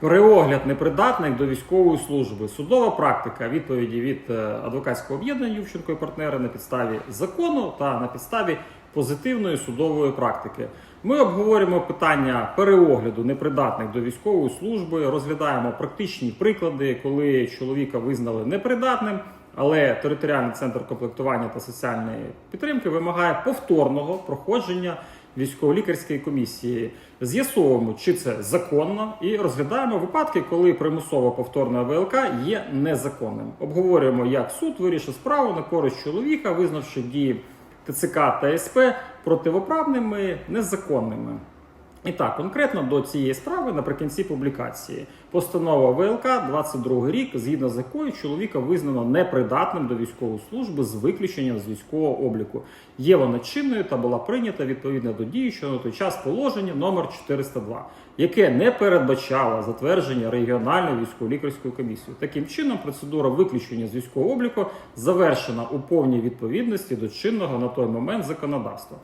Переогляд непридатних до військової служби. Судова практика відповіді від е, адвокатського об'єднання Ювченко і партнери на підставі закону та на підставі позитивної судової практики. Ми обговорюємо питання переогляду непридатних до військової служби, розглядаємо практичні приклади, коли чоловіка визнали непридатним. Але територіальний центр комплектування та соціальної підтримки вимагає повторного проходження військово-лікарської комісії. З'ясовуємо, чи це законно, і розглядаємо випадки, коли примусова повторна ВЛК є незаконним. Обговорюємо, як суд вирішив справу на користь чоловіка, визнавши дії ТЦК та СП противоправними незаконними. І так, конкретно до цієї справи наприкінці публікації постанова ВЛК 22 рік, згідно з якою чоловіка визнано непридатним до військової служби з виключенням з військового обліку. Є вона чинною та була прийнята відповідно до діючого на той час положення номер 402, яке не передбачало затвердження регіональної військово-лікарської комісії. Таким чином, процедура виключення з військового обліку завершена у повній відповідності до чинного на той момент законодавства.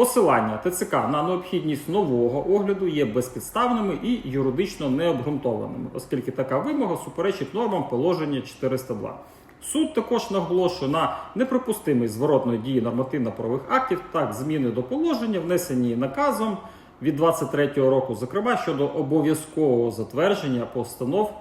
Посилання ТЦК на необхідність нового огляду є безпідставними і юридично необґрунтованими, оскільки така вимога суперечить нормам положення 402. Суд також наголошує на неприпустимість зворотної дії нормативно-правових актів, так зміни до положення, внесені наказом від 23-го року, зокрема щодо обов'язкового затвердження постанов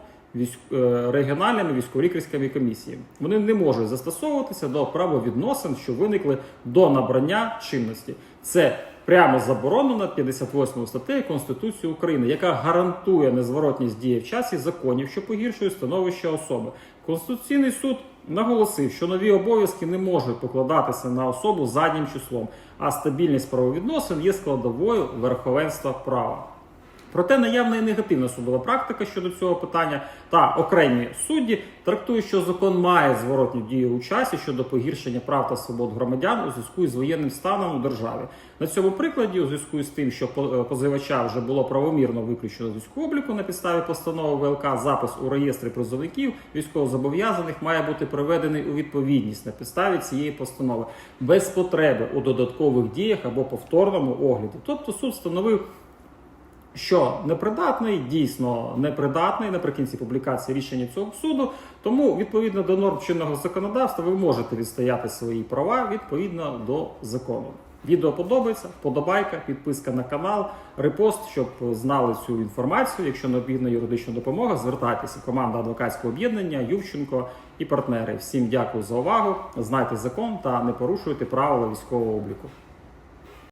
регіональними військово-лікарськими комісіями. Вони не можуть застосовуватися до правовідносин, що виникли до набрання чинності. Це прямо заборонено 58 статтею Конституції України, яка гарантує незворотність дії в часі законів, що погіршують становище особи. Конституційний суд наголосив, що нові обов'язки не можуть покладатися на особу заднім числом, а стабільність правовідносин є складовою верховенства права. Проте наявна і негативна судова практика щодо цього питання та окремі судді трактують, що закон має зворотню дію у часі щодо погіршення прав та свобод громадян у зв'язку з воєнним станом у державі. На цьому прикладі, у зв'язку з тим, що е, позивача вже було правомірно виключено з військового обліку на підставі постанови ВЛК, запис у реєстрі призовників військовозобов'язаних має бути приведений у відповідність на підставі цієї постанови без потреби у додаткових діях або повторному огляді. Тобто суд встановив що непридатний, дійсно непридатний наприкінці публікації рішення цього суду. Тому, відповідно до норм чинного законодавства, ви можете відстояти свої права відповідно до закону. Відео подобається, вподобайка, підписка на канал, репост, щоб знали цю інформацію. Якщо необхідна юридична допомога, звертайтеся. Команда адвокатського об'єднання Ювченко і партнери. Всім дякую за увагу. Знайте закон та не порушуйте правила військового обліку.